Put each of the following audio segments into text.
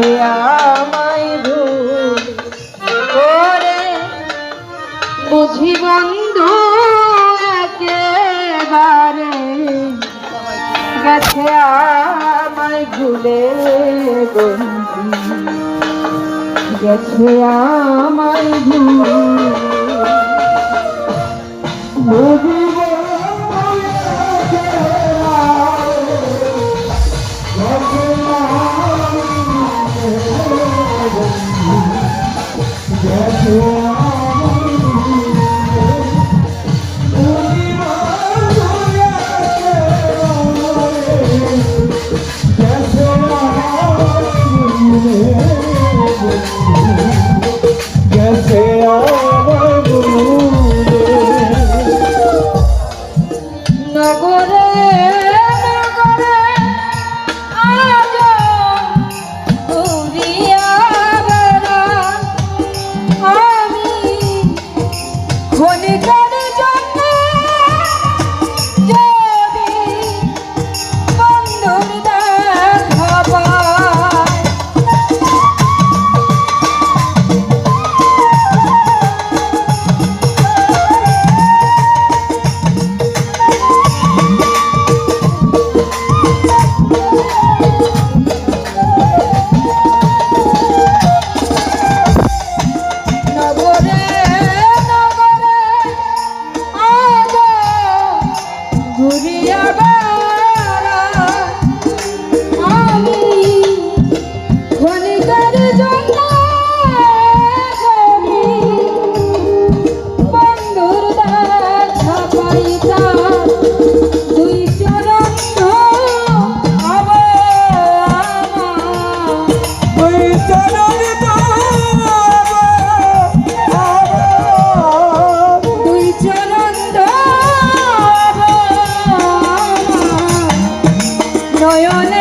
যে আমায় ভুল করে। বুঝি বন্ধু একেবারে গেছে আমায় ভুলে বন্ধু। গেছে আমায় ভুল। বুঝি Oh. ধনী নয়নে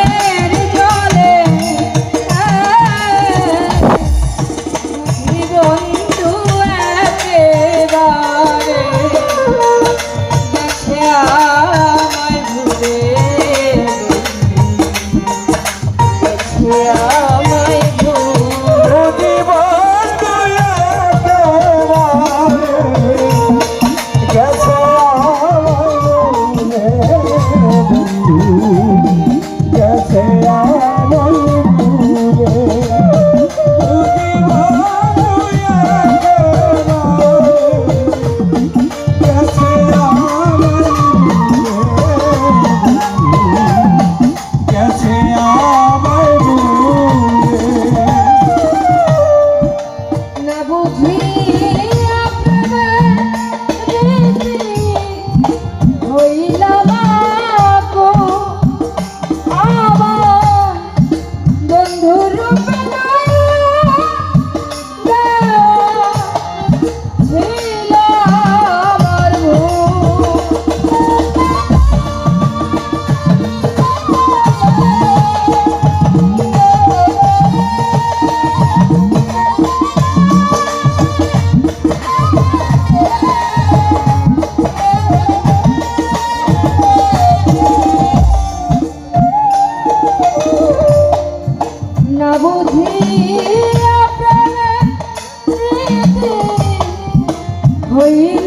Oi.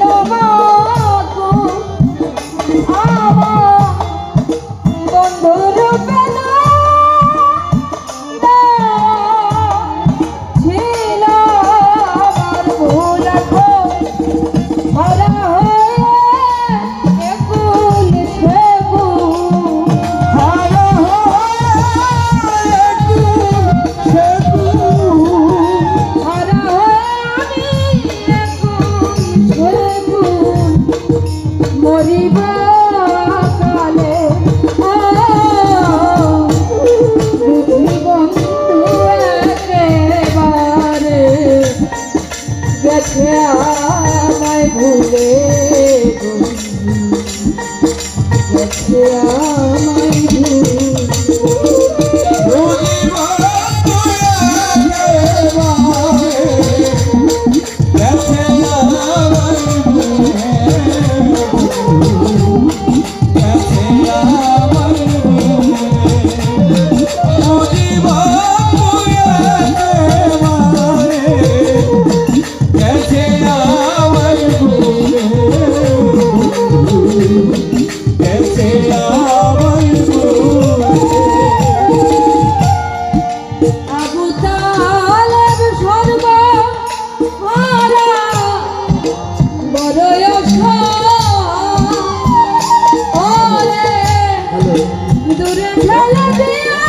Yeah. La la la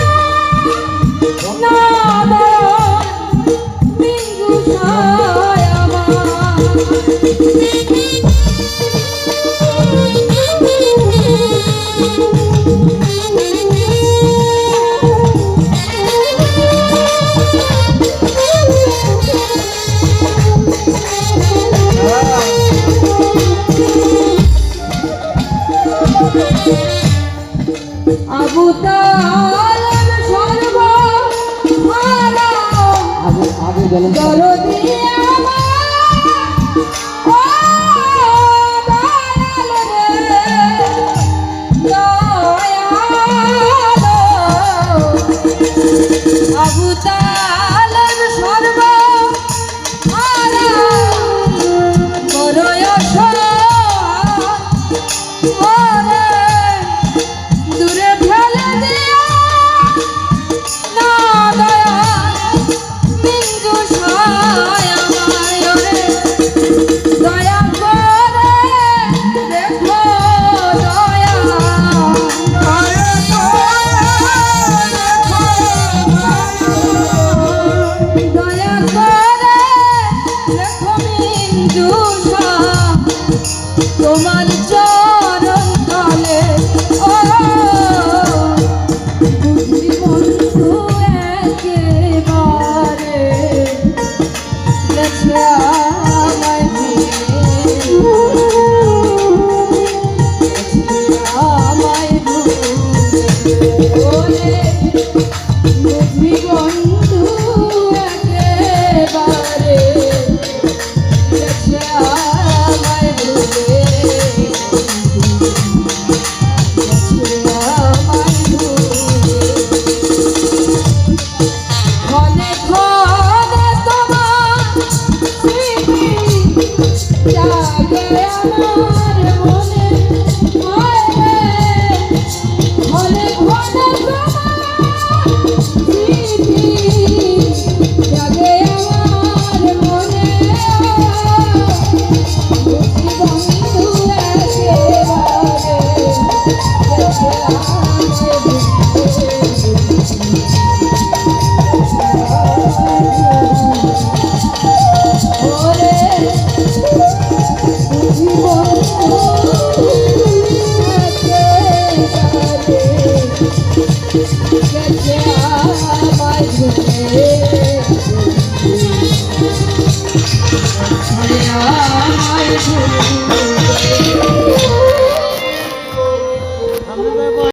বলো দরদি বিন্দু voz গেছে